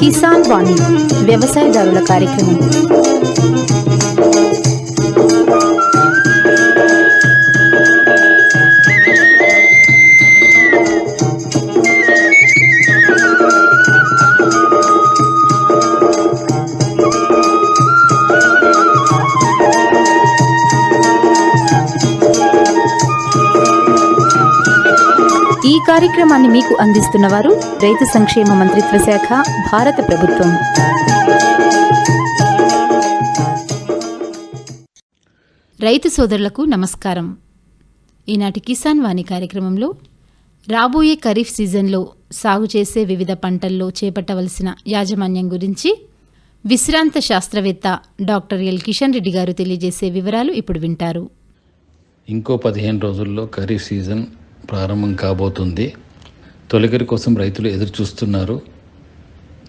కిసాన్ వాణి వ్యవసాయదారుల కార్యక్రమం కార్యక్రమాన్ని మీకు అందిస్తున్నవారు రైతు సంక్షేమ మంత్రిత్వ శాఖ భారత ప్రభుత్వం. రైతు సోదరులకు నమస్కారం. ఈనాటి కిసాన్ వాణి కార్యక్రమంలో రాబోయే ఖరీఫ్ సీజన్లో సాగు చేసే వివిధ పంటల్లో చేపట్టవలసిన యాజమాన్యం గురించి విశ్రాంత శాస్త్రవేత్త డాక్టర్ ఎల్ కిషన్ రెడ్డి గారు తెలియజేసే వివరాలు ఇప్పుడు వింటారు. ఇంకో పదిహేను రోజుల్లో ఖరీఫ్ సీజన్ ప్రారంభం కాబోతుంది. తొలకరి కోసం రైతులు ఎదురు చూస్తున్నారు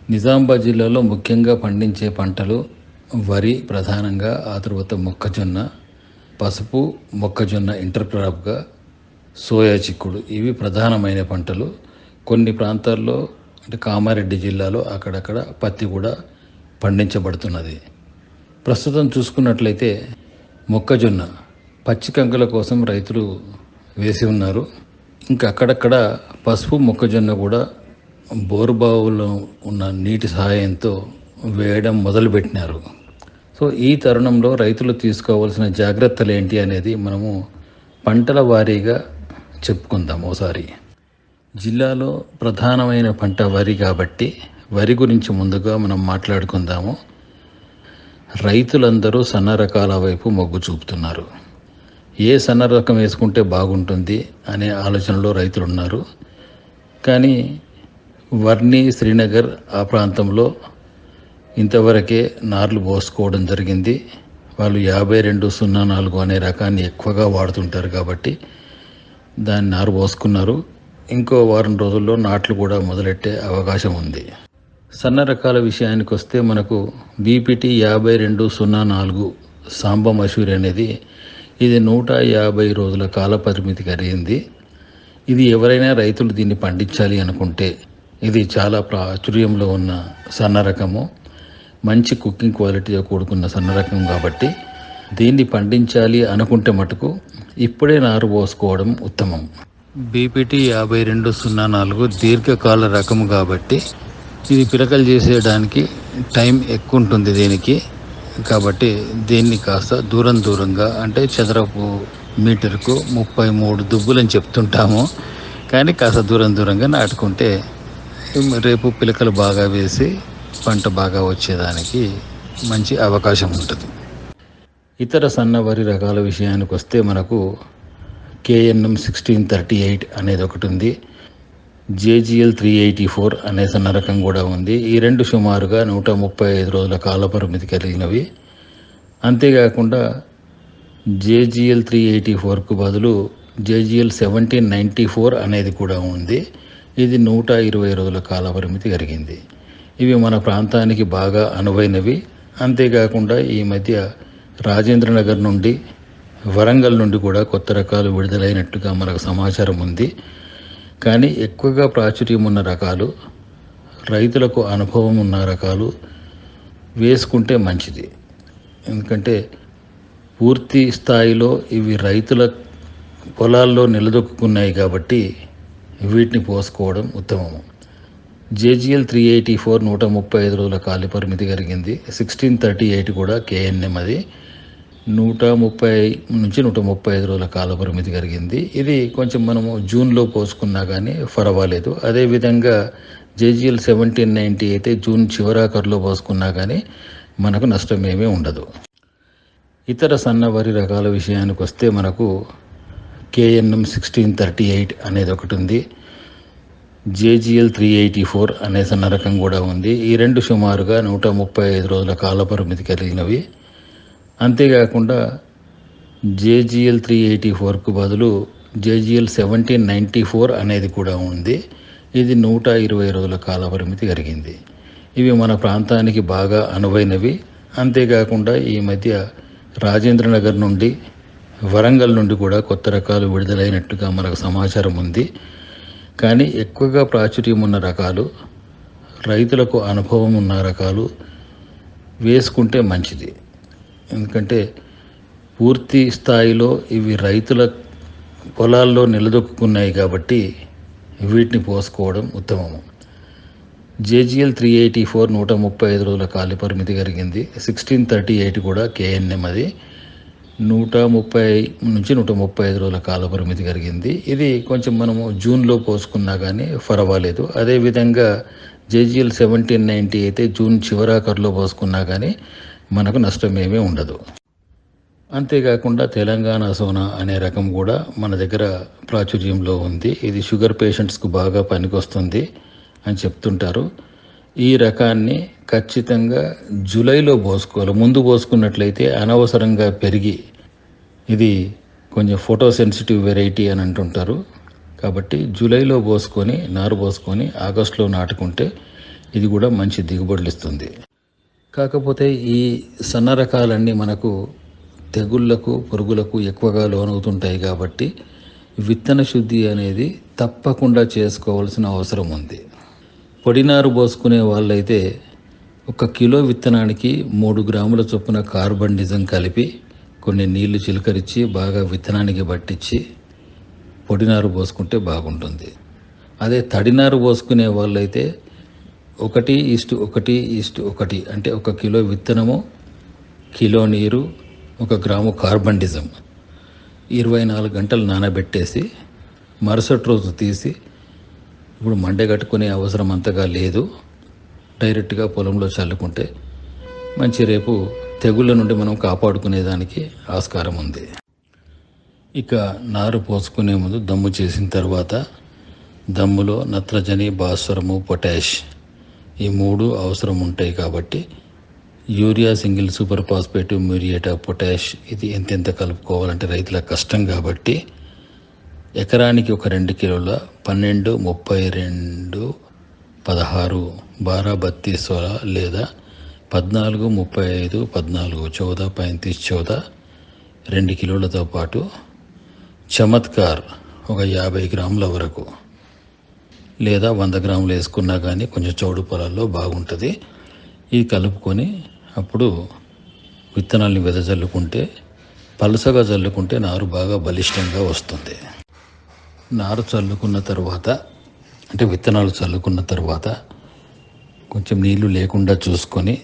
నిజామాబాద్ జిల్లాలో ముఖ్యంగా పండించే పంటలు వరి ప్రధానంగా ఆ తర్వాత మొక్కజొన్న పసుపు మొక్కజొన్న ఇంటర్ క్రాప్గా సోయా చిక్కుడు ఇవి ప్రధానమైన పంటలు. కొన్ని ప్రాంతాల్లో అంటే కామారెడ్డి జిల్లాలో అక్కడక్కడ పత్తి కూడా పండించబడుతున్నది. ప్రస్తుతం చూసుకున్నట్లయితే మొక్కజొన్న పచ్చి కంకుల కోసం రైతులు వేసి ఉన్నారు. ఇంకా అక్కడక్కడ పసుపు మొక్కజొన్న కూడా బోరుబావులో ఉన్న నీటి సహాయంతో వేయడం మొదలుపెట్టినారు. సో ఈ తరుణంలో రైతులు తీసుకోవాల్సిన జాగ్రత్తలు ఏంటి అనేది మనము పంటల వారీగా చెప్పుకుందాం ఓసారి. జిల్లాలో ప్రధానమైన పంట వరి కాబట్టి వరి గురించి ముందుగా మనం మాట్లాడుకుందాము. రైతులందరూ సన్న రకాల వైపు మొగ్గు చూపుతున్నారు. ఏ సన్న రకం వేసుకుంటే బాగుంటుంది అనే ఆలోచనలో రైతులు ఉన్నారు కానీ వర్ణి శ్రీనగర్ ఆ ప్రాంతంలో ఇంతవరకే నార్లు పోసుకోవడం జరిగింది. వాళ్ళు యాభై రెండు సున్నా నాలుగు అనే రకాన్ని ఎక్కువగా వాడుతుంటారు కాబట్టి దాన్ని నారు పోసుకున్నారు. ఇంకో వారం రోజుల్లో నాట్లు కూడా మొదలెట్టే అవకాశం ఉంది. సన్న రకాల విషయానికి వస్తే మనకు బీపీటీ యాభై రెండు సున్నా నాలుగు సాంబ మసూరి అనేది ఇది నూట యాభై రోజుల కాల పరిమితి కలిగింది ఇది ఎవరైనా రైతులు దీన్ని పండించాలి అనుకుంటే ఇది చాలా ప్రాచుర్యంలో ఉన్న సన్న రకము. మంచి కుకింగ్ క్వాలిటీతో కూడుకున్న సన్న రకం కాబట్టి దీన్ని పండించాలి అనుకుంటే మటుకు ఇప్పుడే నారు పోసుకోవడం ఉత్తమం. బీపీటీ యాభై రెండు సున్నా నాలుగు దీర్ఘకాల రకము కాబట్టి ఇది పిలకలు చేసేయడానికి టైం ఎక్కువ ఉంటుంది దీనికి. కాబట్టి దీన్ని కాస్త దూరం దూరంగా అంటే చదరపు మీటర్కు ముప్పై మూడు దుబ్బులని చెప్తుంటాము. కానీ కాస్త దూరం దూరంగా నాటుకుంటే రేపు పిలకలు బాగా వేసి పంట బాగా వచ్చేదానికి మంచి అవకాశం ఉంటుంది. ఇతర సన్న వరి రకాల విషయానికి వస్తే మనకు కేఎన్ఎం సిక్స్టీన్ థర్టీ ఎయిట్ అనేది ఒకటి ఉంది జేజిఎల్ త్రీ ఎయిటీ ఫోర్ అనే సన్న రకం కూడా ఉంది. ఈ రెండు సుమారుగా నూట ముప్పై ఐదు రోజుల కాల పరిమితి కలిగినవి. అంతేకాకుండా జేజిఎల్ త్రీ ఎయిటీ ఫోర్కు బదులు జేజిఎల్ సెవెంటీన్ నైంటీ ఫోర్ అనేది కూడా ఉంది. ఇది నూట ఇరవై రోజుల కాల పరిమితి కలిగింది. ఇవి మన ప్రాంతానికి బాగా అనువైనవి. అంతేకాకుండా ఈ మధ్య రాజేంద్రనగర్ నుండి వరంగల్ నుండి కూడా కొత్త రకాలు విడుదలైనట్టుగా మనకు సమాచారం ఉంది. కానీ ఎక్కువగా ప్రాచుర్యం ఉన్న రకాలు రైతులకు అనుభవం ఉన్న రకాలు వేసుకుంటే మంచిది. ఎందుకంటే పూర్తి స్థాయిలో ఇవి రైతుల పొలాల్లో నిలదొక్కున్నాయి కాబట్టి వీటిని పోసుకోవడం ఉత్తమము. జేజిఎల్ త్రీ ఎయిటీ ఫోర్ నూట ముప్పై ఐదు రోజుల కాలి పరిమితి కలిగింది. సిక్స్టీన్ థర్టీ ఎయిట్ కూడా కేఎన్ఎం అది. నూట ముప్పై నుంచి నూట ముప్పై ఐదు రోజుల కాల పరిమితి కలిగింది. ఇది కొంచెం మనము జూన్లో పోసుకున్నా కానీ పర్వాలేదు అదేవిధంగా జేజీఎల్ సెవెంటీన్ నైంటీ అయితే జూన్ చివరాఖరులో పోసుకున్నా కానీ మనకు నష్టమేమీ ఉండదు. ఇతర సన్న వరి రకాల విషయానికి వస్తే మనకు కేఎన్ఎం సిక్స్టీన్ థర్టీ ఎయిట్ అనేది ఒకటి ఉంది. జేజీఎల్ త్రీ ఎయిటీ ఫోర్ అనే సన్న రకం కూడా ఉంది. ఈ రెండు సుమారుగా నూట ముప్పై ఐదు రోజుల కాల పరిమితి కలిగినవి. అంతేకాకుండా జేజిఎల్ త్రీ ఎయిటీ ఫోర్కు బదులు జేజిఎల్ సెవెంటీన్ నైంటీ ఫోర్ అనేది కూడా ఉంది. ఇది నూట ఇరవై రోజుల కాల పరిమితి కలిగింది. ఇవి మన ప్రాంతానికి బాగా అనువైనవి. అంతేకాకుండా ఈ మధ్య రాజేంద్రనగర్ నుండి వరంగల్ నుండి కూడా కొత్త రకాలు విడుదలైనట్టుగా మనకు సమాచారం ఉంది. కానీ ఎక్కువగా ప్రాచుర్యం ఉన్న రకాలు రైతులకు అనుభవం ఉన్న రకాలు వేసుకుంటే మంచిది. ఎందుకంటే పూర్తి స్థాయిలో ఇవి రైతుల పొలాల్లో నిలదొక్కున్నాయి కాబట్టి వీటిని పోసుకోవడం ఉత్తమము. జేజిఎల్ త్రీ ఎయిటీ ఫోర్ నూట ముప్పై ఐదు రోజుల కాల పరిమితి కలిగింది. సిక్స్టీన్ థర్టీ ఎయిట్ కూడా కేఎన్ఎం అది. నూట ముప్పై నుంచి నూట ముప్పై ఐదు రోజుల కాల పరిమితి కలిగింది. ఇది కొంచెం మనము జూన్లో పోసుకున్నా కానీ పర్వాలేదు అదేవిధంగా జేజిఎల్ సెవెంటీన్ నైంటీ అయితే జూన్ చివరాఖరులో పోసుకున్నా కానీ మనకు నష్టమేమీ ఉండదు. అంతేకాకుండా తెలంగాణ సోనా అనే రకం కూడా మన దగ్గర ప్రాచుర్యంలో ఉంది. ఇది షుగర్ పేషెంట్స్కు బాగా పనికొస్తుంది అని చెప్తుంటారు. ఈ రకాన్ని ఖచ్చితంగా జూలైలో పోసుకోవాలి. ముందు పోసుకున్నట్లయితే అనవసరంగా పెరిగి ఇది కొంచెం ఫోటో సెన్సిటివ్ వెరైటీ అని అంటుంటారు. కాబట్టి జూలైలో పోసుకొని నారు పోసుకొని ఆగస్టులో నాటుకుంటే ఇది కూడా మంచి దిగుబడులు ఇస్తుంది. కాకపోతే ఈ సన్న రకాలన్నీ మనకు తెగుళ్ళకు పురుగులకు ఎక్కువగా లోనవుతుంటాయి కాబట్టి విత్తన శుద్ధి అనేది తప్పకుండా చేసుకోవాల్సిన అవసరం ఉంది. పొడినారు పోసుకునే వాళ్ళైతే ఒక కిలో విత్తనానికి మూడు గ్రాముల చొప్పున కార్బన్ డిజం కలిపి కొన్ని నీళ్ళు చిలకరించి బాగా విత్తనానికి పట్టించి పొడినారు పోసుకుంటే బాగుంటుంది. అదే తడినారు పోసుకునే వాళ్ళైతే ఒకటి ఈస్టు ఒకటి ఈస్టు ఒకటి అంటే ఒక కిలో విత్తనము కిలో నీరు ఒక గ్రాము కార్బన్ డిజం ఇరవై నాలుగు గంటలు నానబెట్టేసి మరుసటి రోజు తీసి ఇప్పుడు మండే కట్టుకునే అవసరం అంతగా లేదు. డైరెక్ట్గా పొలంలో చల్లుకుంటే మంచి రేపు తెగుళ్ళ నుండి మనం కాపాడుకునేదానికి ఆస్కారం ఉంది. ఇక నారు పోసుకునే ముందు దమ్ము చేసిన తర్వాత దమ్ములో నత్రజని భాస్వరము పొటాష్ ఈ మూడు అవసరం ఉంటాయి కాబట్టి యూరియా సింగిల్ సూపర్ ఫాస్ఫేట్ మ్యూరియేటా పొటాష్ ఇది ఎంతెంత కలుపుకోవాలంటే రైతుల కష్టం కాబట్టి ఎకరానికి ఒక రెండు కిలోల పన్నెండు ముప్పై రెండు పదహారు బారా బత్తీస్ లేదా పద్నాలుగు ముప్పై ఐదు పద్నాలుగు చౌద పైంతీస్ చౌద రెండు కిలోలతో పాటు చమత్కార్ ఒక యాభై గ్రాముల వరకు. లేదా వంద గ్రాములు వేసుకున్నా కానీ కొంచెం చౌడు పొలాల్లో బాగుంటుంది. ఇది కలుపుకొని అప్పుడు విత్తనాల్ని వెదజల్లుకుంటే పలసగా చల్లుకుంటే నారు బాగా బలిష్టంగా వస్తుంది. నారు చల్లుకున్న తర్వాత అంటే విత్తనాలు చల్లుకున్న తర్వాత కొంచెం నీళ్ళు లేకుండా చూసుకొని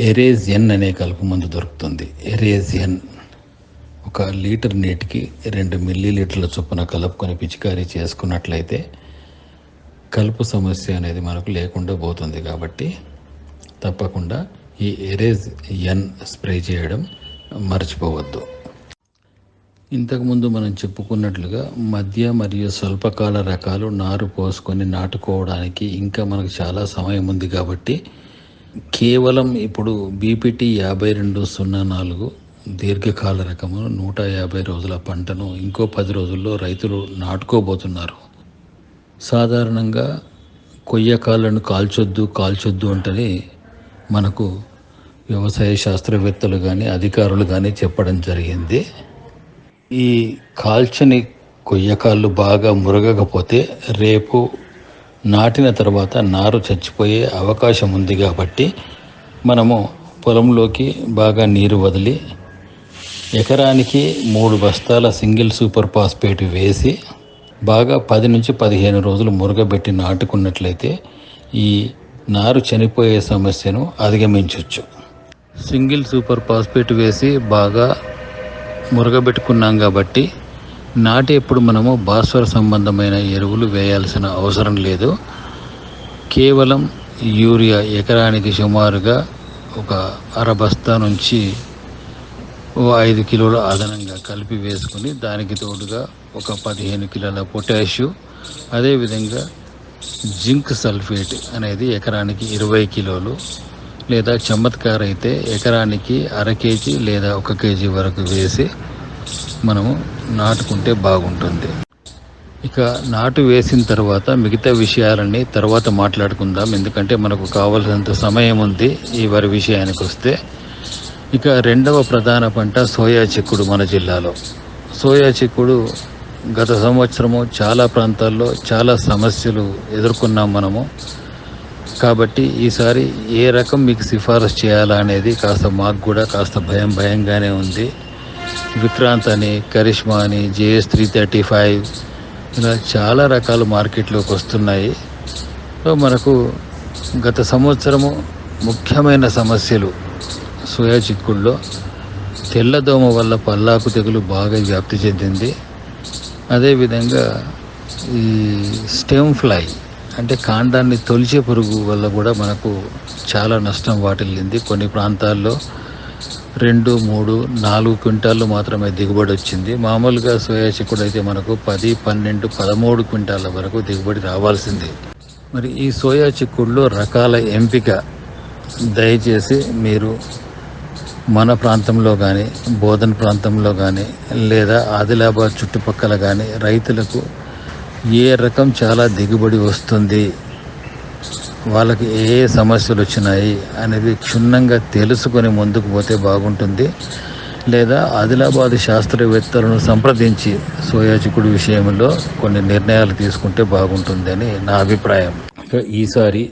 ఎరేజియన్ అనే కలుపు మందు దొరుకుతుంది. ఎరేజియన్ ఒక లీటర్ నీటికి రెండు మిల్లీ లీటర్ల చొప్పున కలుపుకొని పిచికారీ చేసుకున్నట్లయితే కలుపు సమస్య అనేది మనకు లేకుండా పోతుంది కాబట్టి తప్పకుండా ఈ ఎరేజ్ ఎన్ స్ప్రే చేయడం మర్చిపోవద్దు. ఇంతకుముందు మనం చెప్పుకున్నట్లుగా మధ్య మరియు స్వల్పకాల రకాలు నారు పోసుకొని నాటుకోవడానికి ఇంకా మనకు చాలా సమయం ఉంది కాబట్టి కేవలం ఇప్పుడు బీపీటీ యాభై రెండు సున్నా నాలుగు దీర్ఘకాల రకము నూట యాభై రోజుల పంటను ఇంకో పది రోజుల్లో రైతులు నాటుకోబోతున్నారు. సాధారణంగా కొయ్యకాలను కాల్చొద్దు కాల్చొద్దు అంటని మనకు వ్యవసాయ శాస్త్రవేత్తలు కానీ అధికారులు కానీ చెప్పడం జరిగింది. ఈ కాల్చని కొయ్యకాళ్ళు బాగా మురగకపోతే రేపు నాటిన తర్వాత నారు చచ్చిపోయే అవకాశం ఉంది కాబట్టి మనము పొలంలోకి బాగా నీరు వదిలి ఎకరానికి మూడు బస్తాల సింగిల్ సూపర్ ఫాస్ఫేట్ వేసి బాగా పది నుంచి పదిహేను రోజులు మురగబెట్టి నాటుకున్నట్లయితే ఈ నారు చనిపోయే సమస్యను అధిగమించవచ్చు సింగిల్ సూపర్ ఫాస్ఫేట్ వేసి బాగా మురగబెట్టుకున్నాం కాబట్టి నాటేప్పుడు మనము భాస్వర సంబంధమైన ఎరువులు వేయాల్సిన అవసరం లేదు. కేవలం యూరియా ఎకరానికి సుమారుగా ఒక అర బస్తా నుంచి ఓ ఐదు కిలోల అదనంగా కలిపి వేసుకుని దానికి తోడుగా ఒక పదిహేను కిలోల పొటాషియం అదేవిధంగా జింక్ సల్ఫేట్ అనేది ఎకరానికి ఇరవై కిలోలు లేదా చమత్కార్ అయితే ఎకరానికి అర కేజీ లేదా ఒక కేజీ వరకు వేసి మనము నాటుకుంటే బాగుంటుంది. ఇక నాటు వేసిన తర్వాత మిగతా విషయాలన్నీ తర్వాత మాట్లాడుకుందాం. ఎందుకంటే మనకు కావలసినంత సమయం ఉంది ఈ వరి విషయానికి వస్తే ఇక రెండవ ప్రధాన పంట సోయా చిక్కుడు మన జిల్లాలో. సోయా చిక్కుడు గత సంవత్సరము చాలా ప్రాంతాల్లో చాలా సమస్యలు ఎదుర్కొన్నాం మనము. కాబట్టి ఈసారి ఏ రకం మీకు సిఫారసు చేయాలా అనేది కాస్త మాకు కూడా కాస్త భయం భయంగానే ఉంది. విక్రాంత్ అని కరిష్మా అని జేఎస్ త్రీ థర్టీ ఫైవ్ ఇలా చాలా రకాలు మార్కెట్లోకి వస్తున్నాయి. సో మనకు గత సంవత్సరము ముఖ్యమైన సమస్యలు సోయా చిక్కుల్లో తెల్లదోమ వల్ల పల్లాకు తెగులు బాగా వ్యాప్తి చెందింది. అదేవిధంగా ఈ స్టెమ్ ఫ్లై అంటే కాండాన్ని తొలిచే పురుగు వల్ల కూడా మనకు చాలా నష్టం వాటిల్లింది. కొన్ని ప్రాంతాల్లో రెండు మూడు నాలుగు క్వింటాళ్ళు మాత్రమే దిగుబడి వచ్చింది. మామూలుగా సోయా చిక్కుడు అయితే మనకు పది పన్నెండు పదమూడు క్వింటాల వరకు దిగుబడి రావాల్సింది. మరి ఈ సోయా చిక్కుడులో రకాల ఎంపిక దయచేసి మీరు మన ప్రాంతంలో కానీ బోధన ప్రాంతంలో కానీ లేదా ఆదిలాబాద్ చుట్టుపక్కల కానీ రైతులకు ఏ రకం చాలా దిగుబడి వస్తుంది వాళ్ళకి ఏ ఏ సమస్యలు వచ్చినాయి అనేది క్షుణ్ణంగా తెలుసుకొని ముందుకు పోతే బాగుంటుంది. లేదా ఆదిలాబాద్ శాస్త్రవేత్తలను సంప్రదించి సోయా చిక్కుడు విషయంలో కొన్ని నిర్ణయాలు తీసుకుంటే బాగుంటుందని నా అభిప్రాయం. ఈసారి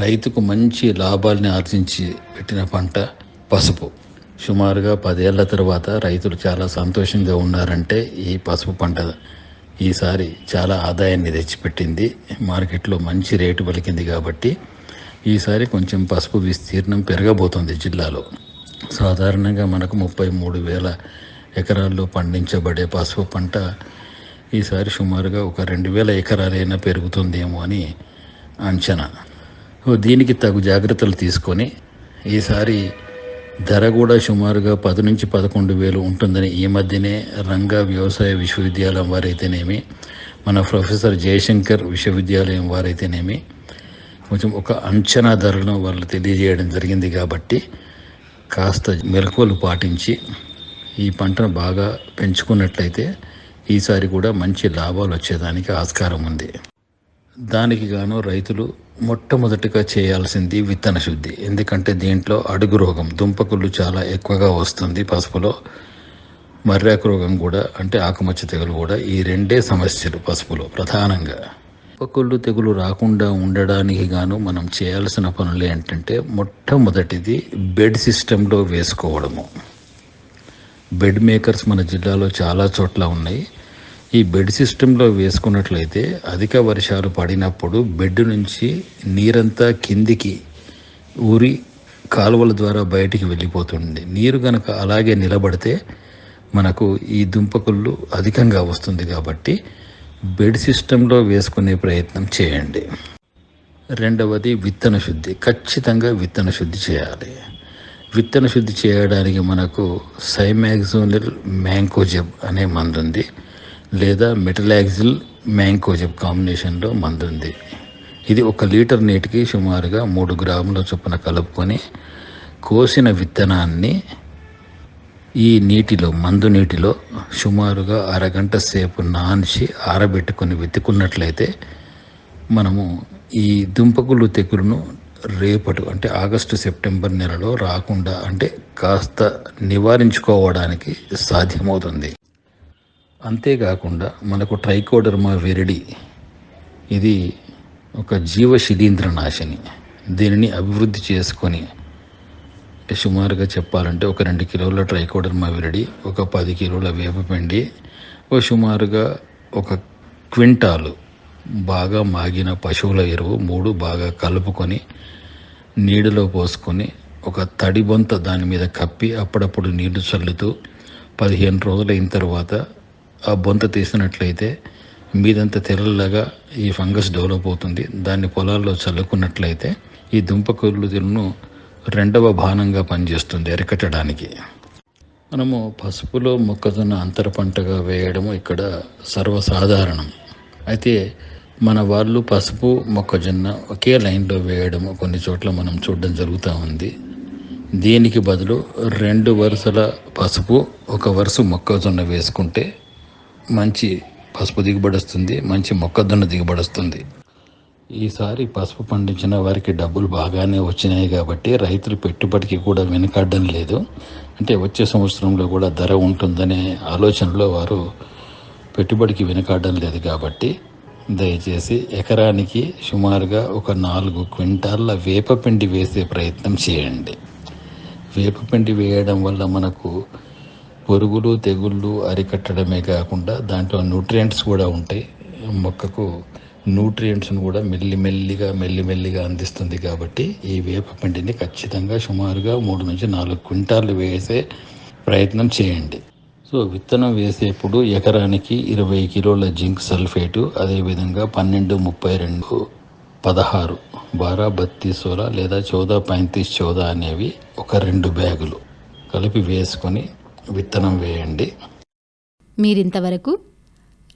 రైతుకు మంచి లాభాల్ని ఆర్జించి పెట్టిన పంట పసుపు. సుమారుగా పదేళ్ళ తర్వాత రైతులు చాలా సంతోషంగా ఉన్నారంటే ఈ పసుపు పంట ఈసారి చాలా ఆదాయాన్ని తెచ్చిపెట్టింది. మార్కెట్లో మంచి రేటు పలికింది కాబట్టి ఈసారి కొంచెం పసుపు విస్తీర్ణం పెరగబోతుంది జిల్లాలో. సాధారణంగా మనకు ముప్పై మూడు వేల ఎకరాల్లో పండించబడే పసుపు పంట ఈసారి సుమారుగా ఒక రెండు వేల ఎకరాలైనా పెరుగుతుందేమో అని అంచనా. దీనికి తగు జాగ్రత్తలు తీసుకొని ఈసారి ధర కూడా సుమారుగా పది నుంచి పదకొండు వేలు ఉంటుందని ఈ మధ్యనే రంగా వ్యవసాయ విశ్వవిద్యాలయం వారైతేనేమి మన ప్రొఫెసర్ జయశంకర్ విశ్వవిద్యాలయం వారైతేనేమి కొంచెం ఒక అంచనా ధరను వాళ్ళు తెలియజేయడం జరిగింది కాబట్టి కాస్త మెలకువలు పాటించి ఈ పంటను బాగా పెంచుకున్నట్లయితే ఈసారి కూడా మంచి లాభాలు వచ్చేదానికి ఆస్కారం ఉంది. దానికి గాను రైతులు మొట్టమొదటిగా చేయాల్సింది విత్తన శుద్ధి. ఎందుకంటే దీంట్లో అడుగు రోగం దుంపకుళ్ళు చాలా ఎక్కువగా వస్తుంది పసుపులో. మర్రాకు రోగం కూడా అంటే ఆకుమచ్చ తెగులు కూడా ఈ రెండే సమస్యలు పసుపులో ప్రధానంగా. దుంపకుళ్ళు తెగులు రాకుండా ఉండడానికి గాను మనం చేయాల్సిన పనులు ఏంటంటే మొట్టమొదటిది బెడ్ సిస్టంలో వేసుకోవడము. బెడ్ మేకర్స్ మన జిల్లాలో చాలా చోట్ల ఉన్నాయి. ఈ బెడ్ సిస్టంలో వేసుకున్నట్లయితే అధిక వర్షాలు పడినప్పుడు బెడ్ నుంచి నీరంతా కిందికి ఊరి కాలువల ద్వారా బయటికి వెళ్ళిపోతుంది. నీరు గనక అలాగే నిలబడితే మనకు ఈ దుంపకుళ్ళు అధికంగా వస్తుంది కాబట్టి బెడ్ సిస్టంలో వేసుకునే ప్రయత్నం చేయండి. రెండవది విత్తన శుద్ధి. ఖచ్చితంగా విత్తన శుద్ధి చేయాలి. విత్తన శుద్ధి చేయడానికి మనకు సైమాగ్జోనిల్ మ్యాంకోజెబ్ అనే మందు ఉంది లేదా మెటలాక్సిల్ మ్యాంకోజెబ్ కాంబినేషన్లో మందు ఉంది ఇది ఒక లీటర్ నీటికి సుమారుగా మూడు గ్రాముల చొప్పున కలుపుకొని కోసిన విత్తనాన్ని ఈ నీటిలో మందు నీటిలో సుమారుగా అరగంట సేపు నాన్చి ఆరబెట్టుకొని వెతుకున్నట్లయితే మనము ఈ దుంపకుళ్ళు తెగులును రేపటి అంటే ఆగస్టు సెప్టెంబర్ నెలలో రాకుండా అంటే కాస్త నివారించుకోవడానికి సాధ్యమవుతుంది. అంతేకాకుండా మనకు ట్రైకోడర్మా వెరిడి ఇది ఒక జీవ శిలీంద్ర నాశిని. దీనిని అభివృద్ధి చేసుకొని సుమారుగా చెప్పాలంటే ఒక రెండు కిలోల ట్రైకోడర్మా విరిడి ఒక పది కిలోల వేపపిండి ఒక సుమారుగా ఒక క్వింటాలు బాగా మాగిన పశువుల ఎరువు మూడు బాగా కలుపుకొని నీడలో పోసుకొని ఒక తడి బొంత దాని మీద కప్పి అప్పుడప్పుడు నీళ్ళు చల్లుతూ పదిహేను రోజులు అయిన తర్వాత ఆ బొంత తీసినట్లయితే మీదంతా తెల్లగా ఈ ఫంగస్ డెవలప్ అవుతుంది. దాన్ని పొలాల్లో చల్లుకున్నట్లయితే ఈ దుంపకుళ్ళును రెండవ బాణంగా పనిచేస్తుంది అరికట్టడానికి మనము పసుపులో మొక్కజొన్న అంతర పంటగా వేయడము ఇక్కడ సర్వసాధారణం. అయితే మన వాళ్ళు పసుపు మొక్కజొన్న ఒకే లైన్లో వేయడము కొన్ని చోట్ల మనం చూడడం జరుగుతూ ఉంది. దీనికి బదులు రెండు వరుసల పసుపు ఒక వరుస మొక్కజొన్న వేసుకుంటే మంచి పసుపు దిగుబడి వస్తుంది మంచి మొక్కజొన్న దిగుబడి వస్తుంది. ఈసారి పసుపు పండించిన వారికి డబ్బులు బాగానే వచ్చినాయి కాబట్టి రైతులు పెట్టుబడికి కూడా వెనకాడడం లేదు. అంటే వచ్చే సంవత్సరంలో కూడా ధర ఉంటుందనే ఆలోచనలో వారు పెట్టుబడికి వెనకాడడం లేదు కాబట్టి దయచేసి ఎకరానికి సుమారుగా ఒక నాలుగు క్వింటాళ్ళ వేపపిండి వేసే ప్రయత్నం చేయండి. వేపపిండి వేయడం వల్ల మనకు పురుగులు తెగుళ్ళు అరికట్టడమే కాకుండా దాంట్లో న్యూట్రియంట్స్ కూడా ఉంటాయి. మొక్కకు న్యూట్రియంట్స్ను కూడా మెల్లిమెల్లిగా మెల్లిమెల్లిగా అందిస్తుంది కాబట్టి ఈ వేపపిండిని ఖచ్చితంగా సుమారుగా మూడు నుంచి నాలుగు క్వింటాలు వేసే ప్రయత్నం చేయండి. సో విత్తనం వేసేప్పుడు ఎకరానికి ఇరవై కిలోల జింక్ సల్ఫేటు అదేవిధంగా పన్నెండు ముప్పై రెండు పదహారు బారా బత్తీస్ సోలా లేదా చౌదా పైంతీస్ చౌదా అనేవి ఒక రెండు బ్యాగులు కలిపి వేసుకొని విత్తనం వేయండి. మీరింతవరకు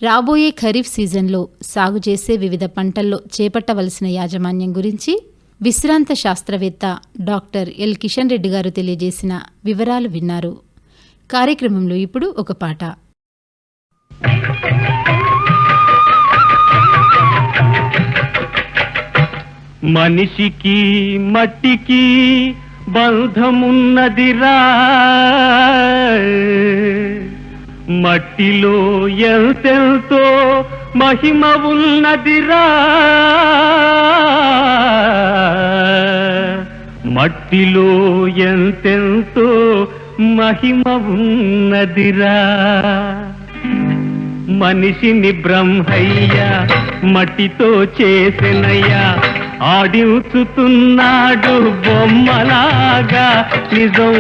రాబోయే ఖరీఫ్ సీజన్లో సాగు చేసే వివిధ పంటల్లో చేపట్టవలసిన యాజమాన్యం గురించి విశ్రాంత శాస్త్రవేత్త డాక్టర్ ఎల్ కిషన్ రెడ్డి గారు తెలియజేసిన వివరాలు విన్నారు. కార్యక్రమంలో ఇప్పుడు ఒక పాట. మనిషికి మట్టికి బంధమున్నదిరా మట్టిలో ఎంతెంతో మహిమ ఉన్నదిరా. మట్టిలో ఎంతెంతో మహిమ ఉన్నదిరా. మనిషిని బ్రహ్మయ్య మట్టితో చేసినయ్యా. ఆడించుతున్నాడు బొమ్మలాగా. నిజం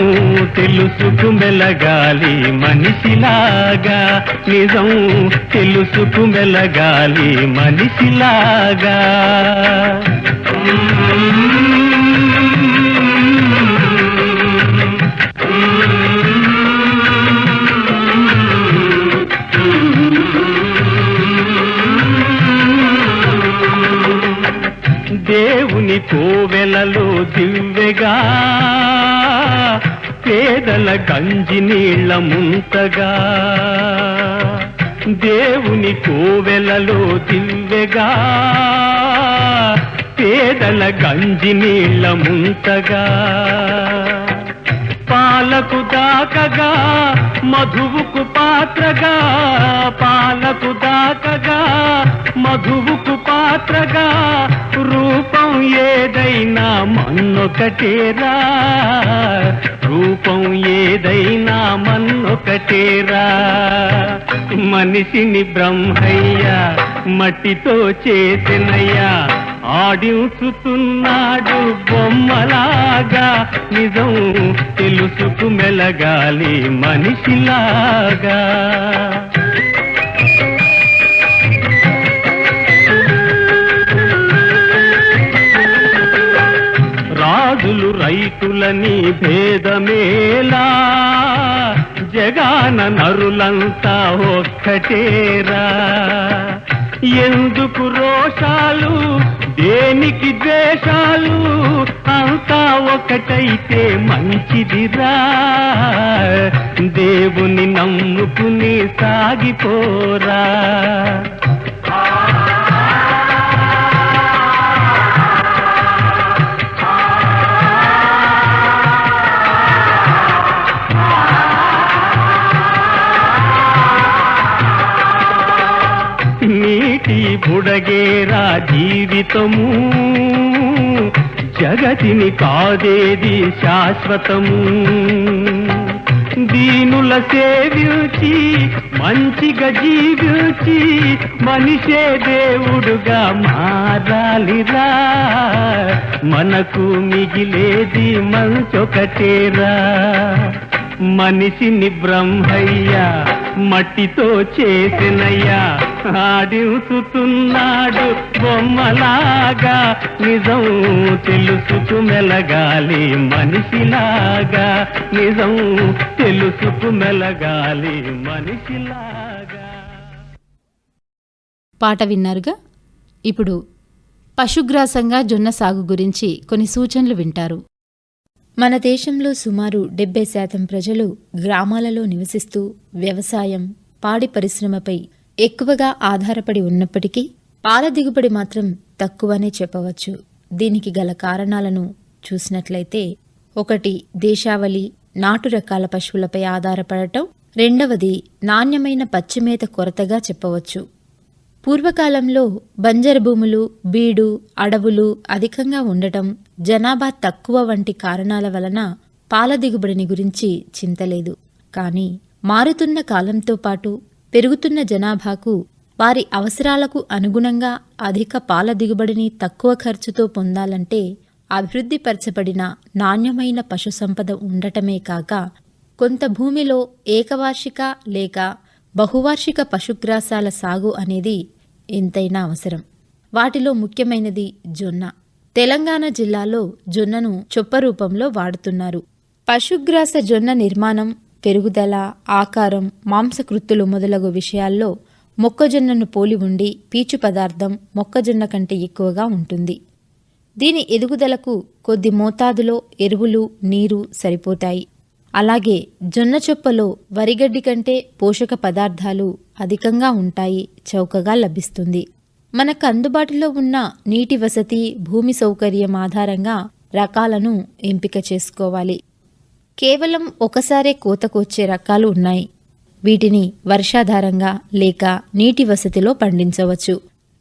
తెలుసుకు మెలగాలి మనిషిలాగా. నిజం తెలుసుకు మెలగాలి మనిషిలాగా. దేవుని కోవెలలో దివ్వెగా పేదల గంజి నీళ్ళ ముంతగా దేవుని కోవెలలో దివ్వెగా పేదల గంజి నీళ్ళ ముంతగా పాలకు దాకగా మధువుకు పాత్రగా పాలకు దాకగా మధువుకు పాత్రగా రూపం ఏదైనా మన్నొకటేరా. రూపం ఏదైనా మన్నొకటేరా. మనిషిని బ్రహ్మయ్య మట్టితో చేసినయ్యా ఆడించుతున్నాడు బొమ్మలాగా నిజం తెలుసుకు మెలగాలి మనిషిలాగా. రాజులు రైతులని భేదమేలా జగాన నరులంతా ఒక్కటేరా. ఎందుకు రోషాలు? దేనికి ద్వేషాలు? అంతా ఒకటైతే మంచిదిరా. దేవుని నమ్ముకుని సాగిపోరా. నీటి బుడగేరా జీవితము. జగతిని కాదేది శాశ్వతము దీనుల సేవించి మంచిగా జీవించి మనిషే దేవుడుగా మారాలిరా. మనకు మిగిలేది మంచొకటేరా. మనిషిని బ్రహ్మయ్యా మట్టితో చేసినయ్యా ఆడించుతున్నాడు బొమ్మలాగా నిజం తెలుసుకు మెలగాలి మనిషిలాగా. నిజం తెలుసుకు మెలగాలి మనిషిలాగా. పాట విన్నారుగా? ఇప్పుడు పశుగ్రాసంగా జొన్న సాగు గురించి కొన్ని సూచనలు వింటారు. మన దేశంలో సుమారు డెబ్బై శాతం ప్రజలు గ్రామాలలో నివసిస్తూ వ్యవసాయం పాడి పరిశ్రమపై ఎక్కువగా ఆధారపడి ఉన్నప్పటికీ పాల దిగుబడి మాత్రం తక్కువనే చెప్పవచ్చు. దీనికి గల కారణాలను చూసినట్లయితే ఒకటి దేశావళి నాటు రకాల పశువులపై ఆధారపడటం రెండవది నాణ్యమైన పచ్చిమేత కొరతగా చెప్పవచ్చు. పూర్వకాలంలో బంజరు భూములు బీడు అడవులు అధికంగా ఉండటం జనాభా తక్కువ వంటి కారణాల వలన పాల దిగుబడిని గురించి చింతలేదు కానీ మారుతున్న కాలంతో పాటు పెరుగుతున్న జనాభాకు వారి అవసరాలకు అనుగుణంగా అధిక పాల దిగుబడిని తక్కువ ఖర్చుతో పొందాలంటే అభివృద్ధిపరచబడిన నాణ్యమైన పశు సంపద ఉండటమే కాక కొంత భూమిలో ఏకవార్షిక లేక బహువార్షిక పశుగ్రాసాల సాగు అనేది ఎంతైనా అవసరం. వాటిలో ముఖ్యమైనది జొన్న. తెలంగాణ జిల్లాలో జొన్నను చొప్ప రూపంలో వాడుతున్నారు. పశుగ్రాస జొన్న నిర్మాణం పెరుగుదల ఆకారం మాంసకృత్తులు మొదలగు విషయాల్లో మొక్కజొన్నను పోలి ఉండి పీచు పదార్థం మొక్కజొన్న కంటే ఎక్కువగా ఉంటుంది. దీని ఎదుగుదలకు కొద్ది మోతాదులో ఎరువులు నీరు సరిపోతాయి. అలాగే జొన్న చొప్పలో వరిగడ్డి కంటే పోషక పదార్థాలు అధికంగా ఉంటాయి చౌకగా లభిస్తుంది. మనకు అందుబాటులో ఉన్న నీటి వసతి భూమి సౌకర్యం ఆధారంగా రకాలను ఎంపిక చేసుకోవాలి. కేవలం ఒకసారే కోతకొచ్చే రకాలు ఉన్నాయి. వీటిని వర్షాధారంగా లేక నీటి వసతిలో పండించవచ్చు.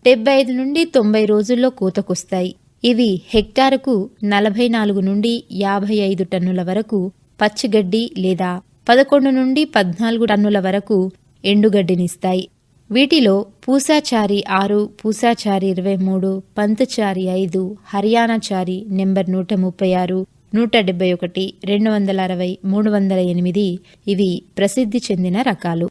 డెబ్బై ఐదు నుండి తొంభై రోజుల్లో కోతకొస్తాయి. ఇవి హెక్టారుకు నలభై నాలుగు నుండి యాభై ఐదు టన్నుల వరకు పచ్చిగడ్డి లేదా పదకొండు నుండి పద్నాలుగు టన్నుల వరకు ఎండుగడ్డినిస్తాయి. వీటిలో పూసాచారి ఆరు పూసాచారి ఇరవై మూడు పంతచారి ఐదు హర్యానాచారి నెంబర్ నూట ముప్పై ఆరు నూట డెబ్బై ఒకటి రెండు వందల అరవై మూడు వందల ఎనిమిది ఇవి ప్రసిద్ధి చెందిన రకాలు.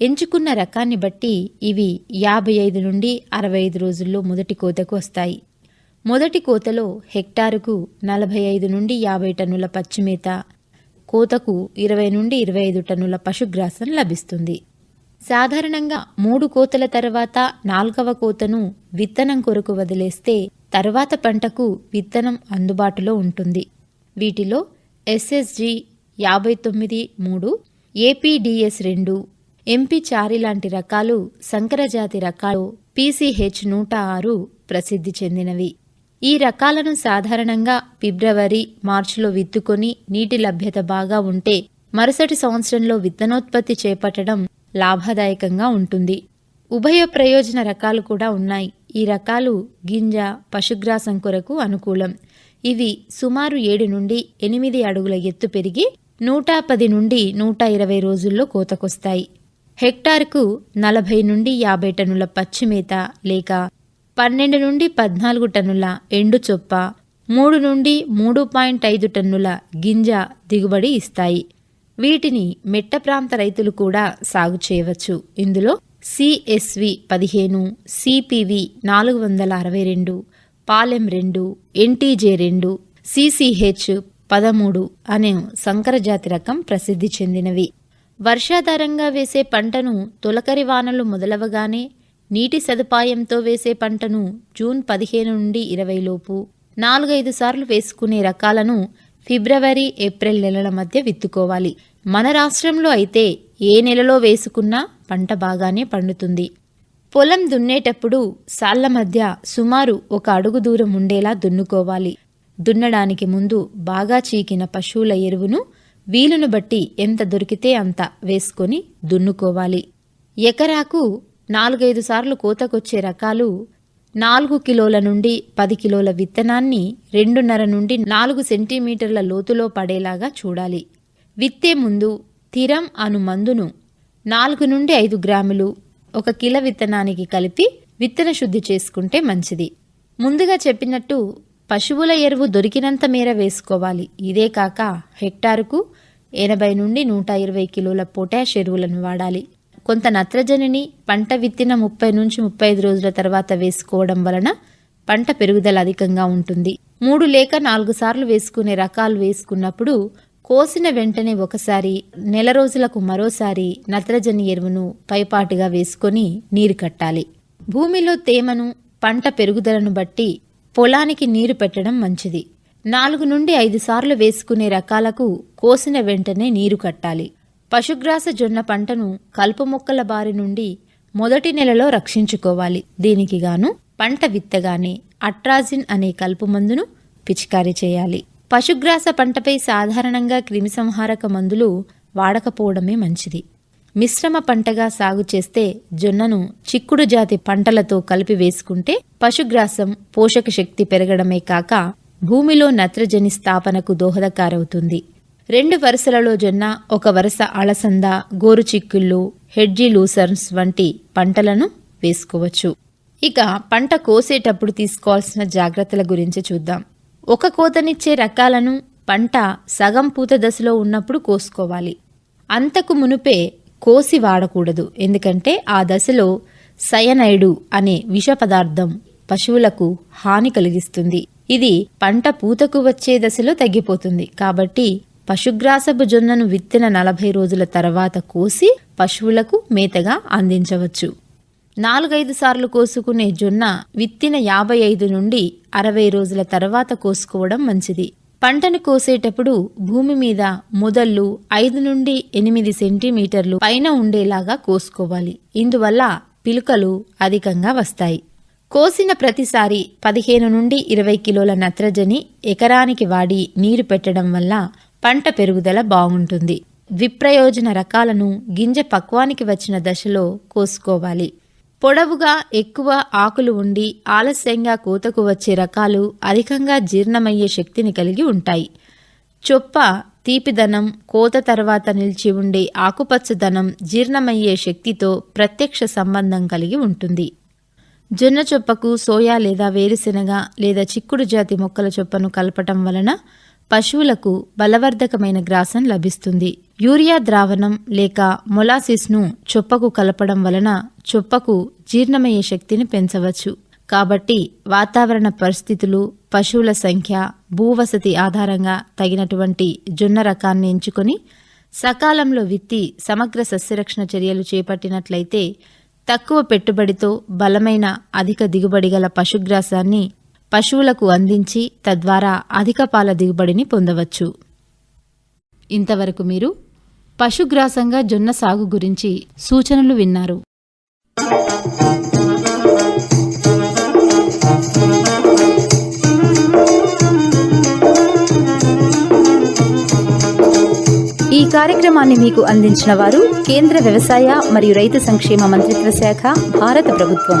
ఎంచుకున్న రకాన్ని బట్టి ఇవి యాభై ఐదు నుండి అరవై ఐదు రోజుల్లో మొదటి కోతకు వస్తాయి. మొదటి కోతలో హెక్టారుకు నలభై ఐదు నుండి యాభై టన్నుల పచ్చిమేత కోతకు ఇరవై నుండి ఇరవై ఐదు టన్నుల పశుగ్రాసం లభిస్తుంది. సాధారణంగా మూడు కోతల తర్వాత నాల్గవ కోతను విత్తనం కొరకు వదిలేస్తే తర్వాత పంటకు విత్తనం అందుబాటులో ఉంటుంది. వీటిలో ఎస్ఎస్జి యాభై తొమ్మిది మూడు ఏపీడిఎస్ రెండు ఎంపీ చారి లాంటి రకాలు సంకరజాతి రకాలు పీసీహెచ్ నూట ఆరు ప్రసిద్ధి చెందినవి. ఈ రకాలను సాధారణంగా ఫిబ్రవరి మార్చిలో విత్తుకొని నీటి లభ్యత బాగా ఉంటే మరుసటి సంవత్సరంలో విత్తనోత్పత్తి చేపట్టడం లాభదాయకంగా ఉంటుంది. ఉభయ ప్రయోజన రకాలు కూడా ఉన్నాయి. ఈ రకాలు గింజ పశుగ్రాసం కొరకు అనుకూలం. ఇవి సుమారు ఏడు నుండి ఎనిమిది అడుగుల ఎత్తు పెరిగి నూట పది నుండి నూట ఇరవై రోజుల్లో కోతకొస్తాయి. హెక్టార్కు నలభై నుండి యాభై టన్నుల పచ్చిమేత లేక పన్నెండు నుండి పద్నాలుగు టన్నుల ఎండు చొప్ప మూడు నుండి మూడు పాయింట్ ఐదు టన్నుల గింజ దిగుబడి ఇస్తాయి. వీటిని మెట్ట ప్రాంత రైతులు కూడా సాగు చేయవచ్చు. ఇందులో సిఎస్వి పదిహేను సిపివి నాలుగు వందల అరవై రెండు పాలెం రెండు ఎన్టీజే రెండు సిసిహెచ్ పదమూడు అనే సంకరజాతి రకం ప్రసిద్ధి చెందినవి. వర్షాధారంగా వేసే పంటను తొలకరి వానలు మొదలవగానే నీటి సదుపాయంతో వేసే పంటను జూన్ పదిహేను నుండి ఇరవై లోపు నాలుగైదు సార్లు వేసుకునే రకాలను ఫిబ్రవరి ఏప్రిల్ నెలల మధ్య విత్తుకోవాలి. మన రాష్ట్రంలో అయితే ఏ నెలలో వేసుకున్నా పంట బాగానే పండుతుంది. పొలం దున్నేటప్పుడు సాళ్ళ మధ్య సుమారు ఒక అడుగు దూరం ఉండేలా దున్నుకోవాలి. దున్నడానికి ముందు బాగా చీకిన పశువుల ఎరువును వీలును బట్టి ఎంత దొరికితే అంత వేసుకొని దున్నుకోవాలి. ఎకరాకు నాలుగైదు సార్లు కోతకొచ్చే రకాలు నాలుగు కిలోల నుండి పది కిలోల విత్తనాన్ని రెండున్నర నుండి నాలుగు సెంటీమీటర్ల లోతులో పడేలాగా చూడాలి. విత్తే ముందు థిరం అను మందును నాలుగు నుండి ఐదు గ్రాములు ఒక కిల విత్తనానికి కలిపి విత్తన శుద్ధి చేసుకుంటే మంచిది. ముందుగా చెప్పినట్టు పశువుల ఎరువు దొరికినంత మేర వేసుకోవాలి. ఇదే కాక హెక్టారుకు ఎనభై నుండి నూట ఇరవై కిలోల పొటాష్ ఎరువులను వాడాలి. కొంత నత్రజనిని పంట విత్తిన ముప్పై నుంచి ముప్పై ఐదు రోజుల తర్వాత వేసుకోవడం వలన పంట పెరుగుదల అధికంగా ఉంటుంది. మూడు లేక నాలుగు సార్లు వేసుకునే రకాలు వేసుకున్నప్పుడు కోసిన వెంటనే ఒకసారి నెల రోజులకు మరోసారి నత్రజని ఎరువును పైపాటుగా వేసుకొని నీరు కట్టాలి. భూమిలో తేమను పంట పెరుగుదలను బట్టి పొలానికి నీరు పెట్టడం మంచిది. నాలుగు నుండి ఐదు సార్లు వేసుకునే రకాలకు కోసిన వెంటనే నీరు కట్టాలి. పశుగ్రాస జొన్న పంటను కలుపు మొక్కల బారి నుండి మొదటి నెలలో రక్షించుకోవాలి. దీనికి గాను పంట విత్తగానే అట్రాజిన్ అనే కలుపు మందును పిచికారీ చేయాలి. పశుగ్రాస పంటపై సాధారణంగా క్రిమిసంహారక మందులు వాడకపోవడమే మంచిది. మిశ్రమ పంటగా సాగు చేస్తే జొన్నను చిక్కుడు జాతి పంటలతో కలిపి వేసుకుంటే పశుగ్రాసం పోషక శక్తి పెరగడమే కాక భూమిలో నత్రజని స్థాపనకు దోహదకారవుతుంది. రెండు వరుసలలో జొన్న ఒక వరుస అలసంద గోరుచిక్కుళ్ళు హెడ్జీ లూసర్న్స్ వంటి పంటలను వేసుకోవచ్చు. ఇక పంట కోసేటప్పుడు తీసుకోవాల్సిన జాగ్రత్తల గురించి చూద్దాం. ఒక కోతనిచ్చే రకాలను పంట సగం పూత దశలో ఉన్నప్పుడు కోసుకోవాలి. అంతకు మునుపే కోసి వాడకూడదు. ఎందుకంటే ఆ దశలో సయనైడు అనే విష పదార్థం పశువులకు హాని కలిగిస్తుంది. ఇది పంట పూతకు వచ్చే దశలో తగ్గిపోతుంది. కాబట్టి పశుగ్రాసపు జొన్నను విత్తిన నలభై రోజుల తర్వాత కోసి పశువులకు మేతగా అందించవచ్చు. నాలుగైదు సార్లు కోసుకునే జొన్న విత్తిన యాభై ఐదు నుండి అరవై రోజుల తర్వాత కోసుకోవడం మంచిది. పంటను కోసేటప్పుడు భూమి మీద మొదళ్ళు ఐదు నుండి ఎనిమిది సెంటీమీటర్లు పైన ఉండేలాగా కోసుకోవాలి. ఇందువల్ల పిలుకలు అధికంగా వస్తాయి. కోసిన ప్రతిసారి పదిహేను నుండి ఇరవై కిలోల నత్రజని ఎకరానికి వాడి నీరు పెట్టడం వల్ల పంట పెరుగుదల బాగుంటుంది. విప్రయోజన రకాలను గింజ పక్వానికి వచ్చిన దశలో కోసుకోవాలి. పొడవుగా ఎక్కువ ఆకులు ఉండి ఆలస్యంగా కోతకు వచ్చే రకాలు అధికంగా జీర్ణమయ్యే శక్తిని కలిగి ఉంటాయి. చొప్ప తీపిదనం కోత తర్వాత నిలిచి ఉండే ఆకుపచ్చదనం జీర్ణమయ్యే శక్తితో ప్రత్యక్ష సంబంధం కలిగి ఉంటుంది. జొన్న చొప్పకు సోయా లేదా వేరుశెనగ లేదా చిక్కుడు జాతి మొక్కల చొప్పను కలపటం వలన పశువులకు బలవర్ధకమైన గ్రాసం లభిస్తుంది. యూరియా ద్రావణం లేక మొలాసిస్ను చొప్పకు కలపడం వలన చొప్పకు జీర్ణమయ్యే శక్తిని పెంచవచ్చు. కాబట్టి వాతావరణ పరిస్థితులు పశువుల సంఖ్య భూవసతి ఆధారంగా తగినటువంటి జొన్న రకాన్ని ఎంచుకొని సకాలంలో విత్తి సమగ్ర సస్యరక్షణ చర్యలు చేపట్టినట్లయితే తక్కువ పెట్టుబడితో బలమైన అధిక దిగుబడి గల పశుగ్రాసాన్ని పశువులకు అందించి తద్వారా అధిక పాల దిగుబడిని పొందవచ్చు. ఇంతవరకు మీరు పశుగ్రాసంగా జొన్న సాగు గురించి సూచనలు విన్నారు. ఈ కార్యక్రమాన్ని మీకు అందించిన వారు కేంద్ర వ్యవసాయ మరియు రైతు సంక్షేమ మంత్రిత్వ శాఖ భారత ప్రభుత్వం.